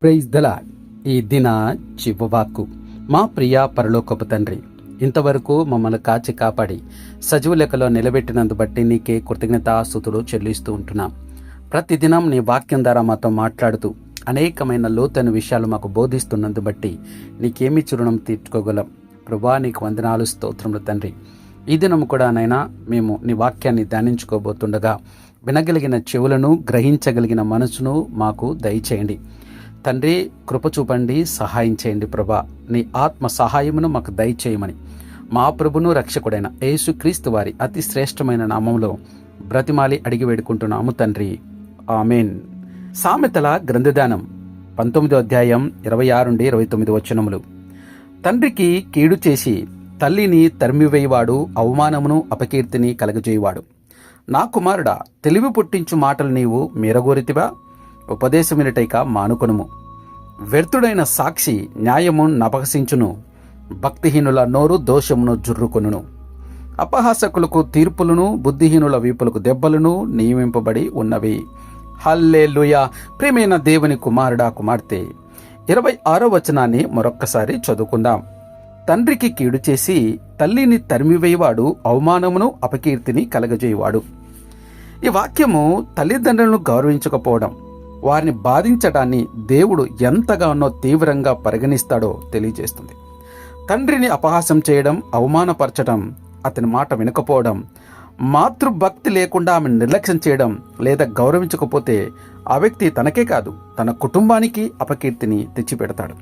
Praise దలా ఈ దిన చివవాకు మా ప్రియ పరలోకపు తండ్రి ఇంతవరకు మమ్మల్ని కాచి కాపాడి సజీవ లెక్కలో నిలబెట్టినందు బట్టి నీకే కృతజ్ఞతాస్తుతులు చెల్లిస్తూ ఉంటున్నాం. ప్రతిదినం నీ వాక్యం ద్వారా మాతో మాట్లాడుతూ అనేకమైన లోతైన విషయాలు మాకు బోధిస్తున్నందు బట్టి నీకేమి చురుణం తీర్చుకోగలం. ప్రభా నీకు వందనాలు స్తోత్రములు తండ్రి. ఈ దినం కూడా నైనా మేము నీ వాక్యాన్ని ధ్యానించుకోబోతుండగా వినగలిగిన చెవులను గ్రహించగలిగిన మనసును మాకు దయచేయండి. తండ్రి కృప చూపండి సహాయం చేయండి ప్రభా. నీ ఆత్మ సహాయమును మాకు దయచేయమని. మా ప్రభును రక్షకుడైన యేసుక్రీస్తు వారి అతి శ్రేష్టమైన నామంలో బ్రతిమాలి అడిగి వేడుకుంటున్నాము తండ్రి. ఆమెన్. సామెతల గ్రంథదానం పంతొమ్మిదో అధ్యాయం ఇరవై ఆరు నుండి ఇరవై తొమ్మిది వచనములు. తండ్రికి కీడు చేసి తల్లిని తరిమివేయవాడు అవమానమును అపకీర్తిని కలగజేయవాడు. నా కుమారుడా తెలివి పుట్టించు మాటలు నీవు మీరగోరితివా? ఉపదేశమినటైక మానుకొనుము. వ్యర్థుడైన సాక్షి న్యాయము నపహసించును. భక్తిహీనుల నోరు దోషమును జుర్రుకొనును. అపహాసకులకు తీర్పులను బుద్ధిహీనుల వీపులకు దెబ్బలను నియమింపబడి ఉన్నవి. హల్లే ప్రేమైన దేవుని కుమారుడా కుమార్తె! ఇరవై ఆరో వచనాన్ని మరొక్కసారి చదువుకుందాం. తండ్రికి కీడు చేసి తల్లిని తరిమివేయవాడు అవమానమును అపకీర్తిని కలగజేయవాడు. ఈ వాక్యము తల్లిదండ్రులను గౌరవించకపోవడం. వారిని బాధించడాన్ని దేవుడు ఎంతగానో తీవ్రంగా పరిగణిస్తాడో తెలియజేస్తుంది. తండ్రిని అపహాసం చేయడం అవమానపరచడం అతని మాట వినకపోవడం మాతృభక్తి లేకుండా ఆమెను నిర్లక్ష్యం చేయడం లేదా గౌరవించకపోతే ఆ వ్యక్తి తనకే కాదు తన కుటుంబానికి అపకీర్తిని తెచ్చిపెడతాడు.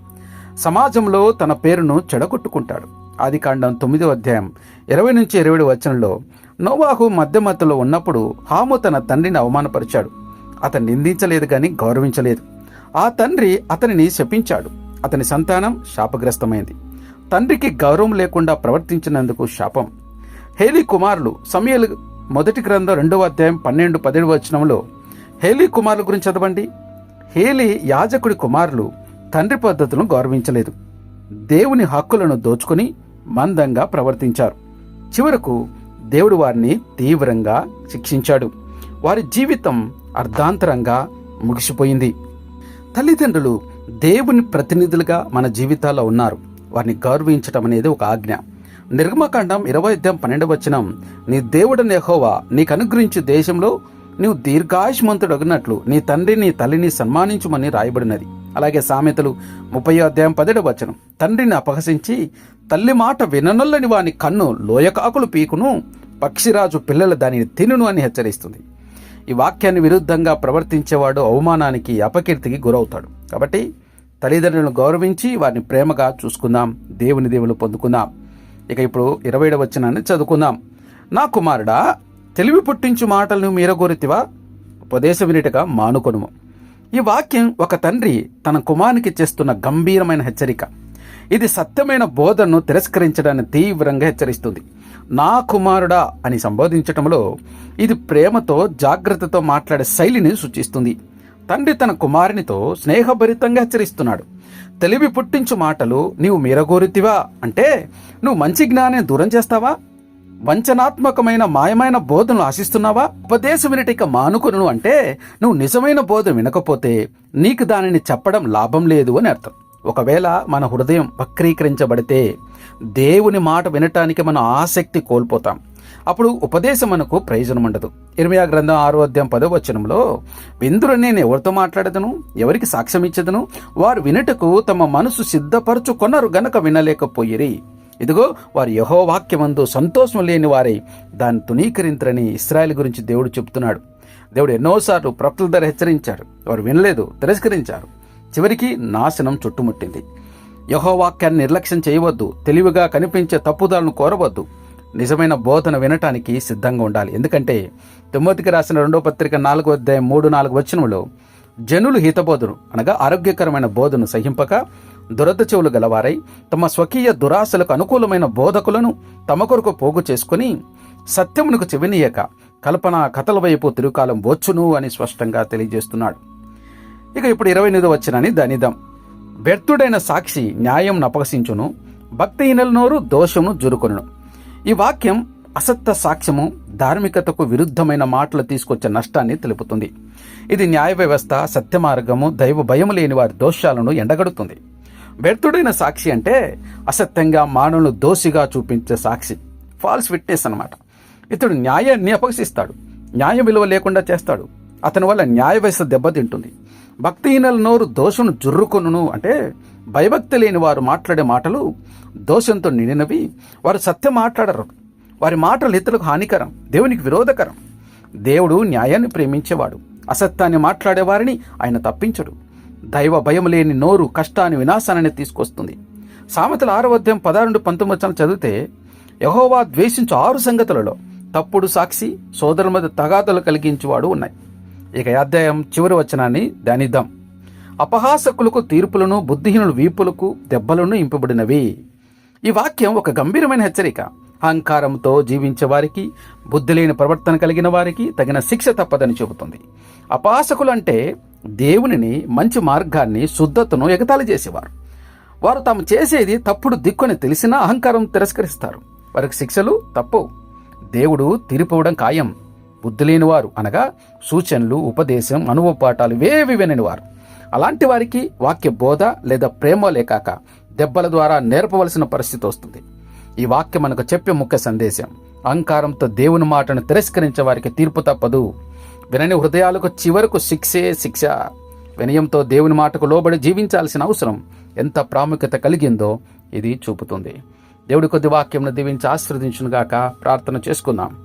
సమాజంలో తన పేరును చెడగొట్టుకుంటాడు. ఆది కాండం తొమ్మిదో అధ్యాయం ఇరవై నుంచి ఇరవై వచనంలో నోవాహు మధ్యమధ్యలో ఉన్నప్పుడు హాము తన తండ్రిని అవమానపరిచాడు. అతను నిందించలేదు కానీ గౌరవించలేదు. ఆ తండ్రి అతనిని శపించాడు. అతని సంతానం శాపగ్రస్తమైంది. తండ్రికి గౌరవం లేకుండా ప్రవర్తించినందుకు శాపం. హేలీ కుమారులు సమయలు మొదటి గ్రంథం రెండవ అధ్యాయం పన్నెండు పదిహేడు వచనంలో హేలీ కుమారుల గురించి చదవండి. హేలీ యాజకుడి కుమారులు తండ్రి పద్ధతులను గౌరవించలేదు. దేవుని హక్కులను దోచుకుని మందంగా ప్రవర్తించారు. చివరకు దేవుడు వారిని తీవ్రంగా శిక్షించాడు. వారి జీవితం అర్ధాంతరంగా ముగిసిపోయింది. తల్లిదండ్రులు దేవుని ప్రతినిధులుగా మన జీవితాల్లో ఉన్నారు. వారిని గౌరవించటం అనేది ఒక ఆజ్ఞ. నిర్గమకాండం ఇరవై అధ్యాయం పన్నెండు వచనం నీ దేవుడు నెహోవా నీకు అనుగ్రహించు దేశంలో నీవు దీర్ఘాయుష్మంతుడగినట్లు నీ తండ్రి నీ తల్లిని సన్మానించుమని రాయబడినది. అలాగే సామెతలు ముప్పై అధ్యాయం పదిహేడు వచనం తండ్రిని అపహసించి తల్లి మాట విననొల్లని వాని కన్ను లోయకాకులు పీకును పక్షిరాజు పిల్లలు దానిని తినును అని హెచ్చరిస్తుంది. ఈ వాక్యాన్ని విరుద్ధంగా ప్రవర్తించేవాడు అవమానానికి అపకీర్తికి గురవుతాడు. కాబట్టి తల్లిదండ్రులను గౌరవించి వారిని ప్రేమగా చూసుకుందాం దేవుని దేవులు పొందుకుందాం. ఇక ఇప్పుడు ఇరవై వచనాన్ని చదువుకుందాం. నా కుమారుడా తెలివి పుట్టించు మాటలను మీరగోరితివా? ఉపదేశం వినిటగా మానుకొనుము. ఈ వాక్యం ఒక తండ్రి తన కుమారునికి చేస్తున్న గంభీరమైన హెచ్చరిక. ఇది సత్యమైన బోధనను తిరస్కరించడాన్ని తీవ్రంగా హెచ్చరిస్తుంది. నా కుమారుడా అని సంబోధించటంలో ఇది ప్రేమతో జాగ్రత్తతో మాట్లాడే శైలిని సూచిస్తుంది. తండ్రి తన కుమారునితో స్నేహభరితంగా హెచ్చరిస్తున్నాడు. తెలివి పుట్టించు మాటలు నీవు మీరగోరుతివా? అంటే నువ్వు మంచి జ్ఞానాన్ని దూరం చేస్తావా? వంచనాత్మకమైన మాయమైన బోధనలు ఆశిస్తున్నావా? ఉపదేశం వినటిక మానుకును అంటే నువ్వు నిజమైన బోధన వినకపోతే నీకు దానిని చెప్పడం లాభం లేదు అని అర్థం. ఒకవేళ మన హృదయం వక్రీకరించబడితే దేవుని మాట వినటానికి మనం ఆసక్తి కోల్పోతాం. అప్పుడు ఉపదేశం మనకు ప్రయోజనం ఉండదు. ఇరవయా గ్రంథం ఆరో అధ్యాయం పదో వచనంలో విందురు నేను ఎవరితో మాట్లాడదను? ఎవరికి సాక్ష్యం ఇచ్చదను? వారు వినటకు తమ మనసు సిద్ధపరచుకొనరు గనక వినలేకపోయిరి. ఇదిగో వారు యహో వాక్యమందు సంతోషం లేని వారై. దాన్ని తునీకరించరని ఇస్రాయల్ గురించి దేవుడు చెప్తున్నాడు దేవుడు ఎన్నోసార్లు ప్రక్తుల ధర హెచ్చరించాడు. వారు వినలేదు తిరస్కరించారు. చివరికి నాశనం చుట్టుముట్టింది. యహోవాక్యాన్ని నిర్లక్ష్యం చేయవద్దు తెలివిగా కనిపించే తప్పుదాలను కోరవద్దు. నిజమైన బోధన వినటానికి సిద్ధంగా ఉండాలి. ఎందుకంటే తిమ్మతికి రాసిన రెండో పత్రిక నాలుగో అధ్యాయం మూడు నాలుగు వచనంలో జనులు హితబోధను అనగా ఆరోగ్యకరమైన బోధను సహింపక దురద చెవులు గలవారై తమ స్వకీయ దురాశలకు అనుకూలమైన బోధకులను తమ కొరకు పోగు చేసుకుని సత్యమునకు చెవినీయక కల్పన కథల వైపు తిరుకాలం వచ్చును అని స్పష్టంగా తెలియజేస్తున్నాడు. ఇక ఇప్పుడు ఇరవై ఎనిమిది వచ్చినని దనిదం వ్యర్థుడైన సాక్షి న్యాయం నపగసించును భక్తిహీనుల నోరు దోషమును జురుకొను ఈ వాక్యం అసత్య సాక్ష్యము ధార్మికతకు విరుద్ధమైన మాటలు తీసుకొచ్చే నష్టాన్ని తెలుపుతుంది. ఇది న్యాయ వ్యవస్థ సత్య మార్గము దైవ భయం లేని వారి దోషాలను ఎండగడుతుంది. వ్యర్థుడైన సాక్షి అంటే అసత్యంగా మానవులను దోషిగా చూపించే సాక్షి ఫాల్స్ విట్నెస్ అన్నమాట. ఇతడు న్యాయాన్ని అపహసిస్తాడు న్యాయ విలువ లేకుండా చేస్తాడు. అతని వల్ల న్యాయ వ్యవస్థ దెబ్బతింటుంది. భక్తిహీనల నోరు దోషను జుర్రుకొనును అంటే భయభక్తి లేని వారు మాట్లాడే మాటలు దోషంతో నిండినవి. వారు సత్యం మాట్లాడరు. వారి మాటలు ఇతరులకు హానికరం దేవునికి విరోధకరం. దేవుడు న్యాయాన్ని ప్రేమించేవాడు. అసత్యాన్ని మాట్లాడే వారిని ఆయన తప్పించడు. దైవ భయం లేని నోరు కష్టాన్ని వినాశాన్ని తీసుకొస్తుంది. సామెతల ఆరో అధ్యాయం పదహారు పంతొమ్మిది చదివితే యహోవా ద్వేషించు ఆరు సంగతులలో తప్పుడు సాక్షి సోదరుల మధ్య తగాదలు కలిగించేవాడు ఉన్నాయి. ఇక అధ్యాయం చివరి వచనాన్ని ధ్యానిద్దాం. అపహాసకులకు తీర్పులను బుద్ధిహీనుల వీపులకు దెబ్బలను ఇంపబడినవి. ఈ వాక్యం ఒక గంభీరమైన హెచ్చరిక. అహంకారంతో జీవించే వారికి బుద్ధి లేని ప్రవర్తన కలిగిన వారికి తగిన శిక్ష తప్పదని చెబుతుంది. అపాసకులు అంటే దేవునిని మంచి మార్గాన్ని శుద్ధతను ఎగతాళి చేసేవారు. వారు తాము చేసేది తప్పుడు దిక్కుని తెలిసినా అహంకారం తిరస్కరిస్తారు. వారికి శిక్షలు తప్పవు. దేవుడు తీరిపోవడం ఖాయం. బుద్ధి లేనివారు అనగా సూచనలు ఉపదేశం అనుభవ పాఠాలు వేవి విననివారు. అలాంటి వారికి వాక్య బోధ లేదా ప్రేమ లేకాక దెబ్బల ద్వారా నేర్పవలసిన పరిస్థితి వస్తుంది. ఈ వాక్యం మనకు చెప్పే ముఖ్య సందేశం అహంకారంతో దేవుని మాటను తిరస్కరించే వారికి తీర్పు తప్పదు. వినని హృదయాలకు చివరకు శిక్షే శిక్ష. వినయంతో దేవుని మాటకు లోబడి జీవించాల్సిన అవసరం ఎంత ప్రాముఖ్యత కలిగిందో ఇది చూపుతుంది. దేవుడి కొద్ది వాక్యంను దీవించి ఆశీర్వదించునుగాక ప్రార్థన చేసుకుందాం.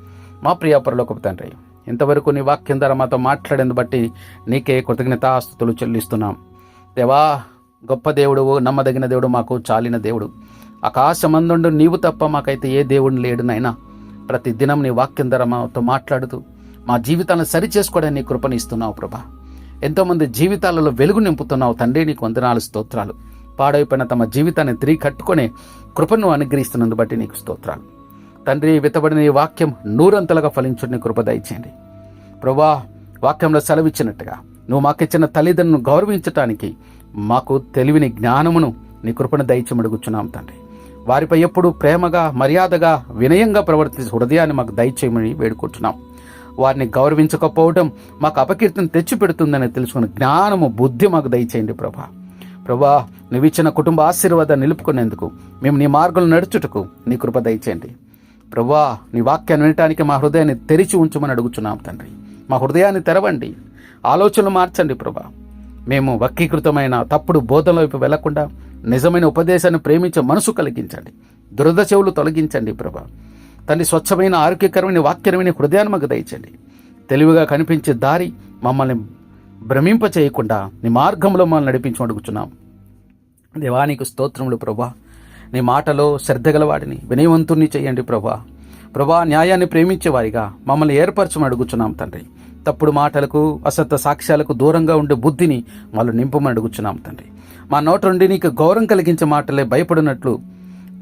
మా ప్రియ తండ్రి ఇంతవరకు నీ వాక్యం ద్వారా మాతో మాట్లాడేందు బట్టి నీకే కృతజ్ఞతాస్తుతులు చెల్లిస్తున్నాం. దేవా గొప్ప దేవుడు నమ్మదగిన దేవుడు మాకు చాలిన దేవుడు. ఆకాశమందుండు నీవు తప్ప మాకైతే ఏ దేవుడిని లేడు నాయనా. ప్రతి దినం నీ వాక్యం ద్వారా మాతో మాట్లాడుతూ మా జీవితాలను సరి చేసుకోవడానికి నీ కృపని ఇస్తున్నావు ప్రభా. ఎంతోమంది జీవితాలలో వెలుగు నింపుతున్నావు తండ్రి నీకు వందనాలు స్తోత్రాలు. పాడైపోయిన తమ జీవితాన్ని తిరిగి కట్టుకునే కృపను అనుగ్రహిస్తున్నందు బట్టి నీకు స్తోత్రాలు. తండ్రి విత్తబడిన ఈ వాక్యం నూరంతలుగా ఫలించుడిని కృప దయచేయండి. ప్రభా వాక్యంలో సెలవిచ్చినట్టుగా నువ్వు మాకిచ్చిన తల్లిదండ్రులను గౌరవించటానికి మాకు తెలివిని జ్ఞానమును నీ కృపను దయచేమడుగుచున్నాం తండ్రి. వారిపై ఎప్పుడు ప్రేమగా మర్యాదగా వినయంగా ప్రవర్తించే హృదయాన్ని మాకు దయచేయమని వేడుకుంటున్నాం. వారిని గౌరవించకపోవడం మాకు అపకీర్తిని తెచ్చిపెడుతుందని తెలుసుకున్న జ్ఞానము బుద్ధి మాకు దయచేయండి ప్రభా. ప్రభా నువ్విచ్చిన కుటుంబ ఆశీర్వాదాన్ని నిలుపుకునేందుకు మేము నీ మార్గంలో నడుచుటకు నీ కృప దయచేయండి. ప్రభా నీ వాక్యాన్ని వినటానికి మా హృదయాన్ని తెరిచి ఉంచమని అడుగుచున్నాం తండ్రి. మా హృదయాన్ని తెరవండి. ఆలోచనలు మార్చండి ప్రభా మేము వక్రీకృతమైన తప్పుడు బోధన వైపు వెళ్ళకుండా నిజమైన ఉపదేశాన్ని ప్రేమించే మనసు కలిగించండి. దురద చెవులు తొలగించండి ప్రభా తండ్రి స్వచ్ఛమైన ఆరోగ్యకరమైన వాక్యమైన హృదయాన్ని మాకు దయచండి తెలివిగా కనిపించే దారి మమ్మల్ని భ్రమింప చేయకుండా నీ మార్గంలో మమ్మల్ని నడిపించి అడుగుచున్నాం. దేవానికి స్తోత్రములు ప్రభా నీ మాటలో శ్రద్ధ గలవాడిని వినయవంతుణ్ణి చేయండి ప్రభా. ప్రభా న్యాయాన్ని ప్రేమించేవారిగా మమ్మల్ని ఏర్పరచమని అడుగుచున్నాం తండ్రి. తప్పుడు మాటలకు అసత్య సాక్ష్యాలకు దూరంగా ఉండే బుద్ధిని వాళ్ళు నింపమని అడుగుచున్నాం తండ్రి. మా నోట నుండి నీకు గౌరవం కలిగించే మాటలే భయపడినట్లు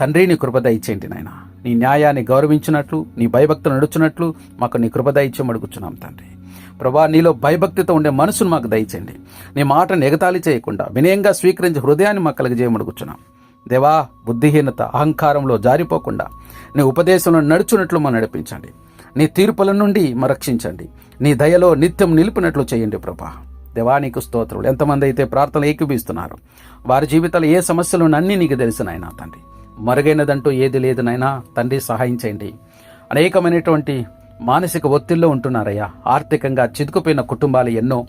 తండ్రి నీ కృప నాయన. నీ న్యాయాన్ని గౌరవించినట్లు నీ భయభక్తులు నడుచున్నట్లు మాకు నీ కృప దయచేయం అడుగుచున్నాం తండ్రి. ప్రభా నీలో భయభక్తితో ఉండే మనసును మాకు దయచేయండి. నీ మాటను ఎగతాళి చేయకుండా వినయంగా స్వీకరించి హృదయాన్ని మాకు కలిగజేయమడుగుచున్నాం దేవా బుద్ధిహీనత అహంకారంలో జారిపోకుండా నీ ఉపదేశంలో నడుచున్నట్లు మనం నడిపించండి. నీ తీర్పుల నుండి మా రక్షించండి. నీ దయలో నిత్యం నిలిపినట్లు చేయండి ప్రభా. దేవా నీకు స్తోత్రులు. ఎంతమంది అయితే ప్రార్థనలు ఏకీపిస్తున్నారు వారి జీవితాలు ఏ సమస్యలు అన్నీ నీకు తెలుసు తండ్రి. మరుగైనదంటూ ఏది లేదునైనా తండ్రి సహాయం చేయండి. అనేకమైనటువంటి మానసిక ఒత్తిడిలో ఉంటున్నారయ్యా. ఆర్థికంగా చితుకుపోయిన కుటుంబాలు ఎన్నో.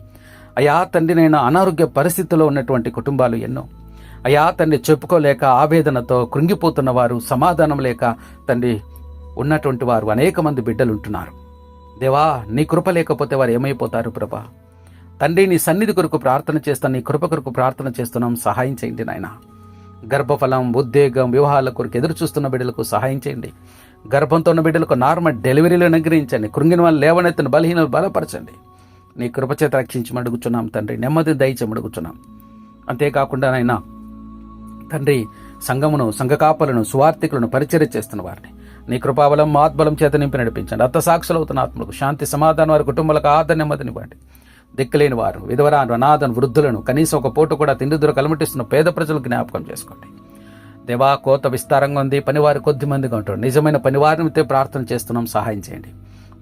అయా తండ్రినైనా అనారోగ్య పరిస్థితిలో ఉన్నటువంటి కుటుంబాలు ఎన్నో. అయా తండ్రి చెప్పుకోలేక ఆవేదనతో కృంగిపోతున్న వారు సమాధానం లేక తండ్రి ఉన్నటువంటి వారు అనేక మంది బిడ్డలు ఉంటున్నారు దేవా నీ కృప లేకపోతే వారు ఏమైపోతారు ప్రభా? తండ్రి నీ సన్నిధి కొరకు ప్రార్థన చేస్తాను నీ కృప కొరకు ప్రార్థన చేస్తున్నాం. సహాయం చేయండి నాయన. గర్భఫలం ఉద్వేగం వివాహాల కొరకు ఎదురు చూస్తున్న బిడ్డలకు సహాయం చేయండి. గర్భంతో ఉన్న బిడ్డలకు నార్మల్ డెలివరీలు అనుగ్రహించండి. కృంగిన వాళ్ళు లేవనెత్తిన బలహీనలు బలపరచండి. నీ కృపచేత రక్షించమడుగుచున్నాం తండ్రి. నెమ్మది దయచేసి అంతేకాకుండా నాయనా తండ్రి సంఘమును సంఘకాపలను సువార్థికులను పరిచర్య చేస్తున్న వారిని. నీ కృపాబలం ఆత్బలం చేత నింపి నడిపించండి. అత్త సాక్షులవుతున్న ఆత్మలకు శాంతి సమాధానం వారి కుటుంబాలకు ఆదర నెమ్మదినివ్వండి దిక్కులేని వారు విధవరాను అనాథను వృద్ధులను కనీసం ఒక పూట కూడా తిండి దూర కలమటిస్తున్న పేద ప్రజలకు జ్ఞాపకం చేసుకోండి. దేవా కోత విస్తారంగా ఉంది పనివారు కొద్ది మందిగా ఉంటారు నిజమైన పనివారిని ప్రార్థన చేస్తున్నాం సహాయం చేయండి.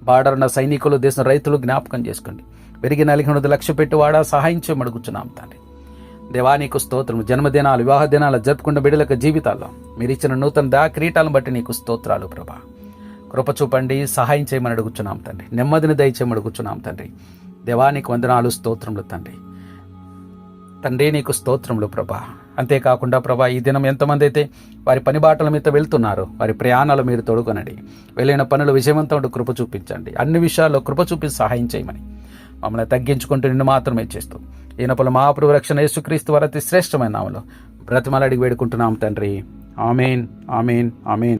బార్డర్న సైనికులు దేశం రైతులు జ్ఞాపకం చేసుకోండి. పెరిగి నలిగినది లక్ష్య పెట్టి వాడా సహాయం చేయమడుగుచున్నాం తండ్రి. దేవానికి స్తోత్రం జన్మదినాలు వివాహ దినాలు జరుపుకున్న బిడ్డలకు జీవితాల్లో మీరు ఇచ్చిన నూతన దా కిరీటాలను బట్టి నీకు స్తోత్రాలు ప్రభా. కృప చూపండి సహాయం చేయమని అడుగుచున్నాం తండ్రి. నెమ్మదిని దయచేయమని అడుగుచున్నాం తండ్రి. దేవానికి వందనాలు స్తోత్రములు తండ్రి. తండ్రి నీకు స్తోత్రములు ప్రభా. అంతేకాకుండా ప్రభా ఈ దినం ఎంతమంది అయితే వారి పని బాటల మీద వెళ్తున్నారు వారి ప్రయాణాలు మీరు తొడుగొనండి. వెళ్ళిన పనులు విజయవంతం కృప చూపించండి. అన్ని విషయాల్లో కృప చూపించి సహాయం చేయమని మమ్మల్ని తగ్గించుకుంటూ నిన్ను మాత్రమే చేస్తూ ఈయనపల మహాప్రభు రక్షణ యేసుక్రీస్తు వారి శ్రేష్టమైన నామలో బ్రతిమలడిగి వేడుకుంటున్నాం తండ్రి. Amen amen amen.